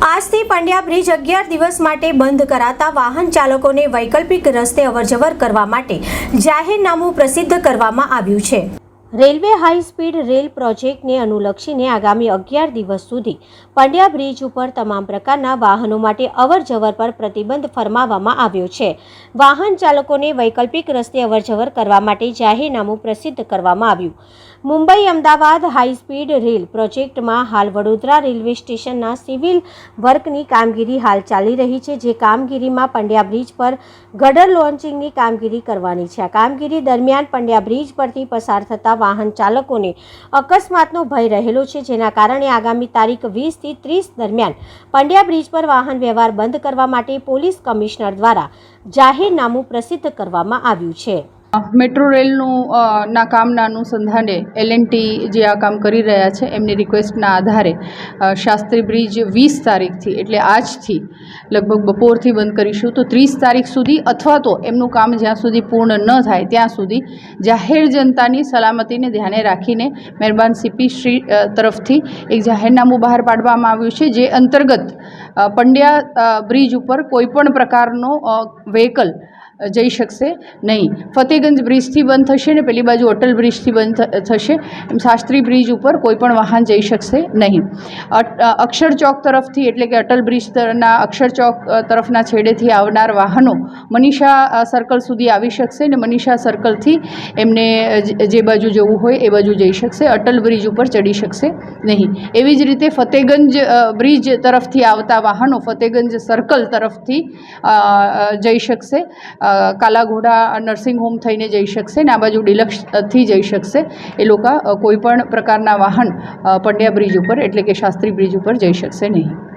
આજથી પંડ્યા બ્રિજ અગિયાર દિવસ માટે બંધ કરાતા વાહન ચાલકોને વૈકલ્પિક રસ્તે અવરજવર કરવા માટે જાહેરનામું પ્રસિદ્ધ કરવામાં આવ્યું છે. રેલવે હાઈ સ્પીડ રેલ પ્રોજેક્ટને અનુલક્ષીને આગામી અગિયાર દિવસ સુધી પંડ્યા બ્રિજ ઉપર તમામ પ્રકારના વાહનો માટે અવરજવર પર પ્રતિબંધ ફરમાવવામાં આવ્યો છે. વાહન ચાલકોને વૈકલ્પિક રસ્તે અવરજવર કરવા માટે જાહેરનામું પ્રસિદ્ધ કરવામાં આવ્યું. Mumbai Ahmedabad high speed rail પ્રોજેક્ટમાં હાલ વડોદરા રેલવે સ્ટેશનના સિવિલ વર્કની કામગીરી હાલ ચાલી રહી છે, જે કામગીરીમાં પંડ્યા બ્રિજ પર ગડર લોન્ચિંગની કામગીરી કરવાની છે. આ કામગીરી દરમિયાન પંડ્યા બ્રિજ પરથી પસાર થતા વાહન ચાલકોને અકસ્માતનો ભય રહેલો છે, જેના કારણે આગામી તારીખ વીસથી ત્રીસ દરમિયાન પંડ્યા બ્રિજ પર વાહન વ્યવહાર બંધ કરવા માટે પોલીસ કમિશનર દ્વારા જાહેરનામું પ્રસિદ્ધ કરવામાં આવ્યું છે. મેટ્રો રેલનું ના કામના અનુસંધાને એલએનટી જે આ કામ કરી રહ્યા છે, એમની રિક્વેસ્ટના આધારે શાસ્ત્રી બ્રિજ વીસ તારીખથી, એટલે આજથી, લગભગ બપોરથી બંધ કરીશું, તો ત્રીસ તારીખ સુધી, અથવા તો એમનું કામ જ્યાં સુધી પૂર્ણ ન થાય, ત્યાં સુધી જાહેર જનતાની સલામતીને ધ્યાને રાખીને મહેરબાન સીપી શ્રી તરફથી એક જાહેરનામું બહાર પાડવામાં આવ્યું છે, જે અંતર્ગત પંડ્યા બ્રિજ ઉપર કોઈપણ પ્રકારનો વ્હીકલ જઈ શકશે? નહીં. ફતેગંજ બ્રિજથી બંધ થશે ને પેલી બાજુ અટલ બ્રિજથી બંધ થશે, એમ શાસ્ત્રી બ્રિજ ઉપર કોઈપણ વાહન જઈ શકશે નહીં. અક્ષર ચોક તરફથી, એટલે કે અટલ બ્રિજ તરના અક્ષર ચોક તરફના છેડેથી આવનાર વાહનો મનીષા સર્કલ સુધી આવી શકશે ને મનીષા સર્કલથી એમને જે બાજુ જવું હોય એ બાજુ જઈ શકશે. અટલ બ્રિજ ઉપર ચડી શકશે નહીં. એવી જ રીતે ફતેગંજ બ્રિજ તરફથી આવતા વાહનો ફતેગંજ સર્કલ તરફથી જઈ શકશે. કાલાઘોડા નર્સિંગ હોમ થઈને જઈ શકશે ને આ બાજુ ડિલક્સથી જઈ શકશે. એ લોકો કોઈપણ પ્રકારના વાહન પંડ્યા બ્રિજ ઉપર, એટલે કે શાસ્ત્રી બ્રિજ ઉપર જઈ શકશે નહીં.